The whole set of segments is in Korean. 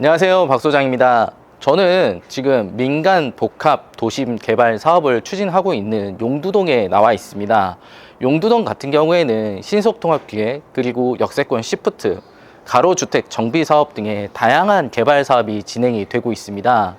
안녕하세요. 박 소장입니다. 저는 지금 민간 복합 도심 개발 사업을 추진하고 있는 용두동에 나와 있습니다. 용두동 같은 경우에는 신속통합기획 그리고 역세권 시프트 가로주택 정비 사업 등의 다양한 개발 사업이 진행이 되고 있습니다.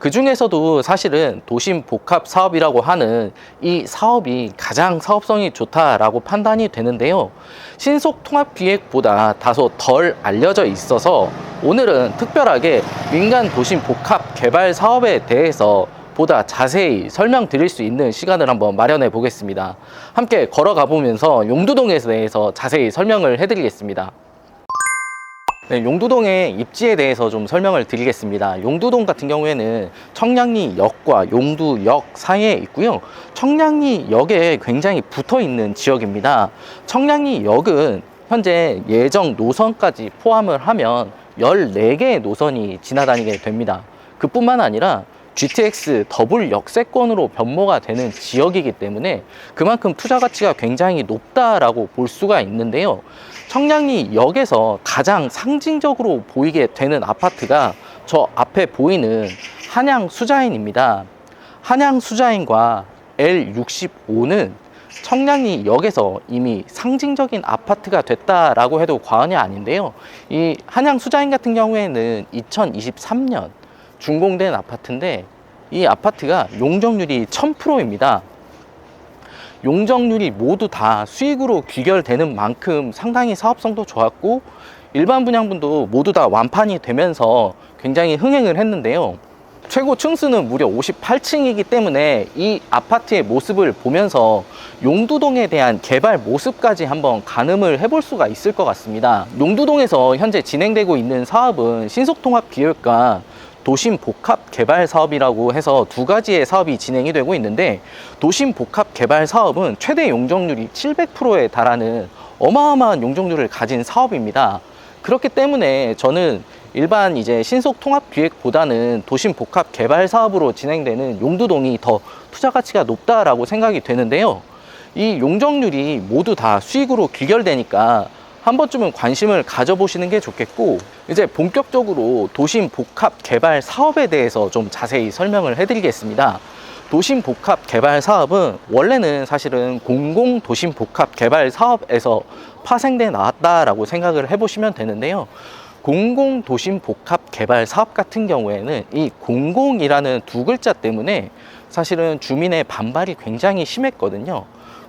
그 중에서도 사실은 도심 복합 사업이라고 하는 이 사업이 가장 사업성이 좋다라고 판단이 되는데요. 신속 통합 기획보다 다소 덜 알려져 있어서 오늘은 특별하게 민간 도심 복합 개발 사업에 대해서 보다 자세히 설명드릴 수 있는 시간을 한번 마련해 보겠습니다. 함께 걸어가 보면서 용두동에 대해서 자세히 설명을 해드리겠습니다. 네, 용두동의 입지에 대해서 좀 설명을 드리겠습니다. 용두동 같은 경우에는 청량리역과 용두역 사이에 있고요. 청량리역에 굉장히 붙어 있는 지역입니다. 청량리역은 현재 예정 노선까지 포함을 하면 14개의 노선이 지나다니게 됩니다. 그뿐만 아니라 GTX 더블 역세권으로 변모가 되는 지역이기 때문에 그만큼 투자 가치가 굉장히 높다라고 볼 수가 있는데요. 청량리 역에서 가장 상징적으로 보이게 되는 아파트가 저 앞에 보이는 한양 수자인입니다. 한양 수자인과 L65는 청량리 역에서 이미 상징적인 아파트가 됐다라고 해도 과언이 아닌데요. 이 한양 수자인 같은 경우에는 2023년 준공된 아파트인데 이 아파트가 용적률이 1000%입니다. 용적률이 모두 다 수익으로 귀결되는 만큼 상당히 사업성도 좋았고 일반 분양분도 모두 다 완판이 되면서 굉장히 흥행을 했는데요. 최고 층수는 무려 58층이기 때문에 이 아파트의 모습을 보면서 용두동에 대한 개발 모습까지 한번 가늠을 해볼 수가 있을 것 같습니다. 용두동에서 현재 진행되고 있는 사업은 신속통합 기획과 도심 복합 개발 사업이라고 해서 두 가지의 사업이 진행이 되고 있는데 도심 복합 개발 사업은 최대 용적률이 700%에 달하는 어마어마한 용적률을 가진 사업입니다. 그렇기 때문에 저는 일반 이제 신속 통합 기획보다는 도심 복합 개발 사업으로 진행되는 용두동이 더 투자 가치가 높다라고 생각이 되는데요. 이 용적률이 모두 다 수익으로 귀결되니까 한 번쯤은 관심을 가져보시는 게 좋겠고 이제 본격적으로 도심 복합 개발 사업에 대해서 좀 자세히 설명을 해드리겠습니다. 도심 복합 개발 사업은 원래는 사실은 공공 도심 복합 개발 사업에서 파생돼 나왔다라고 생각을 해보시면 되는데요. 공공 도심 복합 개발 사업 같은 경우에는 이 공공이라는 두 글자 때문에 사실은 주민의 반발이 굉장히 심했거든요.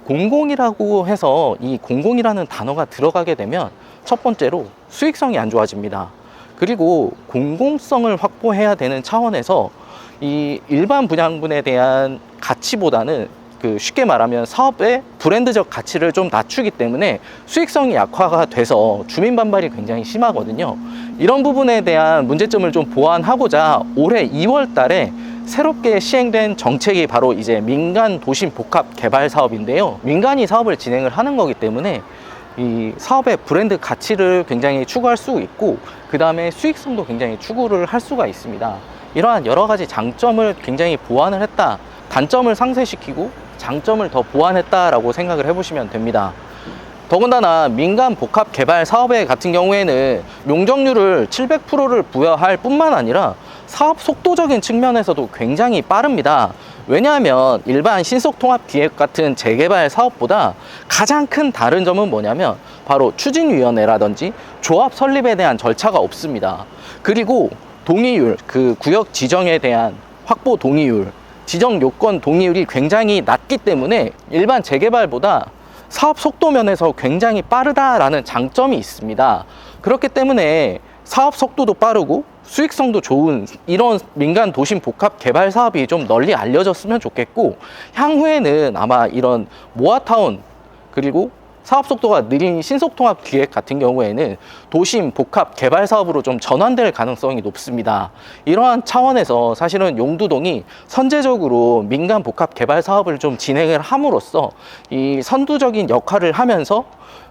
공공이라고 해서 이 공공이라는 단어가 들어가게 되면 첫 번째로 수익성이 안 좋아집니다. 그리고 공공성을 확보해야 되는 차원에서 이 일반 분양분에 대한 가치보다는 그 쉽게 말하면 사업의 브랜드적 가치를 좀 낮추기 때문에 수익성이 약화가 돼서 주민 반발이 굉장히 심하거든요. 이런 부분에 대한 문제점을 좀 보완하고자 올해 2월 달에 새롭게 시행된 정책이 바로 이제 민간 도심 복합 개발 사업인데요. 민간이 사업을 진행을 하는 거기 때문에 이 사업의 브랜드 가치를 굉장히 추구할 수 있고 그 다음에 수익성도 굉장히 추구를 할 수가 있습니다. 이러한 여러 가지 장점을 굉장히 보완을 했다. 단점을 상쇄시키고 장점을 더 보완했다라고 생각을 해보시면 됩니다. 더군다나 민간 복합 개발 사업에 같은 경우에는 용적률을 700%를 부여할 뿐만 아니라 사업 속도적인 측면에서도 굉장히 빠릅니다. 왜냐하면 일반 신속통합 기획 같은 재개발 사업보다 가장 큰 다른 점은 뭐냐면 바로 추진위원회라든지 조합 설립에 대한 절차가 없습니다. 그리고 동의율, 그 구역 지정에 대한 확보 동의율, 지정 요건 동의율이 굉장히 낮기 때문에 일반 재개발보다 사업 속도 면에서 굉장히 빠르다라는 장점이 있습니다. 그렇기 때문에 사업 속도도 빠르고 수익성도 좋은 이런 민간 도심 복합 개발 사업이 좀 널리 알려졌으면 좋겠고 향후에는 아마 이런 모아타운 그리고 사업 속도가 느린 신속통합 기획 같은 경우에는 도심 복합 개발 사업으로 좀 전환될 가능성이 높습니다. 이러한 차원에서 사실은 용두동이 선제적으로 민간 복합 개발 사업을 좀 진행을 함으로써 이 선두적인 역할을 하면서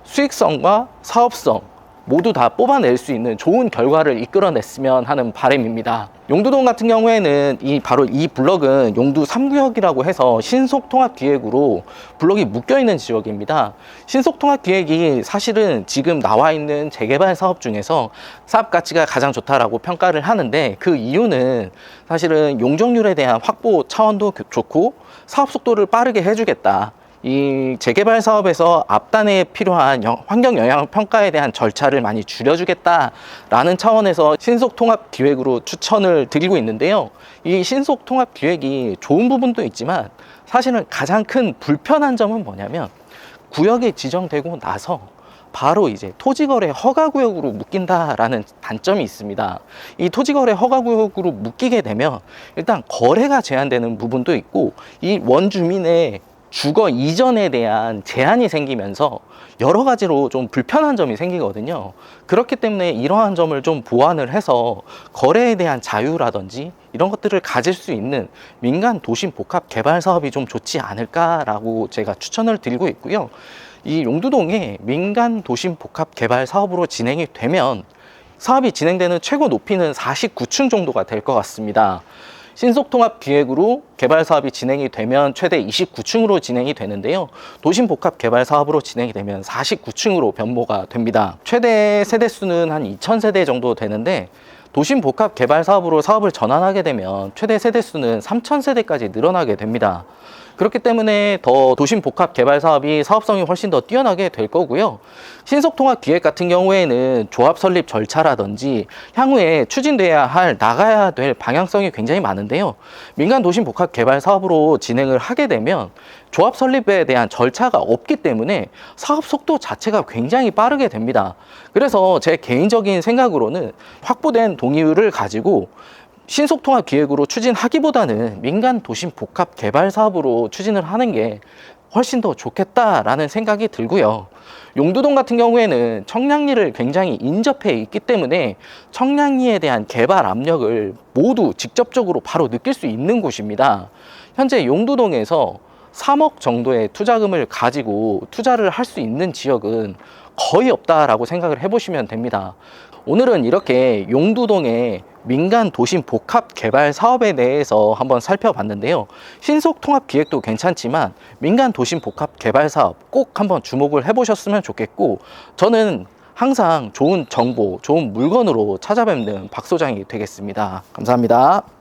수익성과 사업성 모두 다 뽑아낼 수 있는 좋은 결과를 이끌어냈으면 하는 바람입니다. 용두동 같은 경우에는 이 바로 이 블럭은 용두 3구역이라고 해서 신속 통합 기획으로 블럭이 묶여 있는 지역입니다. 신속 통합 기획이 사실은 지금 나와 있는 재개발 사업 중에서 사업 가치가 가장 좋다라고 평가를 하는데 그 이유는 사실은 용적률에 대한 확보 차원도 좋고 사업 속도를 빠르게 해주겠다. 이 재개발 사업에서 앞단에 필요한 영- 환경 영향 평가에 대한 절차를 많이 줄여주겠다라는 차원에서 신속 통합 기획으로 추천을 드리고 있는데요. 이 신속 통합 기획이 좋은 부분도 있지만 사실은 가장 큰 불편한 점은 뭐냐면 구역이 지정되고 나서 바로 이제 토지거래 허가구역으로 묶인다라는 단점이 있습니다. 이 토지거래 허가구역으로 묶이게 되면 일단 거래가 제한되는 부분도 있고 이 원주민의 주거 이전에 대한 제한이 생기면서 여러 가지로 좀 불편한 점이 생기거든요. 그렇기 때문에 이러한 점을 좀 보완을 해서 거래에 대한 자유라든지 이런 것들을 가질 수 있는 민간 도심 복합 개발 사업이 좀 좋지 않을까라고 제가 추천을 드리고 있고요. 이 용두동에 민간 도심 복합 개발 사업으로 진행이 되면 사업이 진행되는 최고 높이는 49층 정도가 될 것 같습니다. 신속통합 기획으로 개발 사업이 진행이 되면 최대 29층으로 진행이 되는데요. 도심 복합 개발 사업으로 진행이 되면 49층으로 변모가 됩니다. 최대 세대 수는 한 2,000세대 정도 되는데 도심 복합 개발 사업으로 사업을 전환하게 되면 최대 세대 수는 3,000세대까지 늘어나게 됩니다. 그렇기 때문에 더 도심 복합 개발 사업이 사업성이 훨씬 더 뛰어나게 될 거고요. 신속 통합 기획 같은 경우에는 조합 설립 절차라든지 향후에 추진돼야 할 나가야 될 방향성이 굉장히 많은데요. 민간 도심 복합 개발 사업으로 진행을 하게 되면 조합 설립에 대한 절차가 없기 때문에 사업 속도 자체가 굉장히 빠르게 됩니다. 그래서 제 개인적인 생각으로는 확보된 동의율을 가지고 신속통합 기획으로 추진하기보다는 민간 도심 복합 개발 사업으로 추진을 하는 게 훨씬 더 좋겠다라는 생각이 들고요. 용두동 같은 경우에는 청량리를 굉장히 인접해 있기 때문에 청량리에 대한 개발 압력을 모두 직접적으로 바로 느낄 수 있는 곳입니다. 현재 용두동에서 3억 정도의 투자금을 가지고 투자를 할 수 있는 지역은 거의 없다라고 생각을 해보시면 됩니다. 오늘은 이렇게 용두동의 민간 도심 복합 개발 사업에 대해서 한번 살펴봤는데요. 신속 통합 기획도 괜찮지만 민간 도심 복합 개발 사업 꼭 한번 주목을 해보셨으면 좋겠고 저는 항상 좋은 정보, 좋은 물건으로 찾아뵙는 박 소장이 되겠습니다. 감사합니다.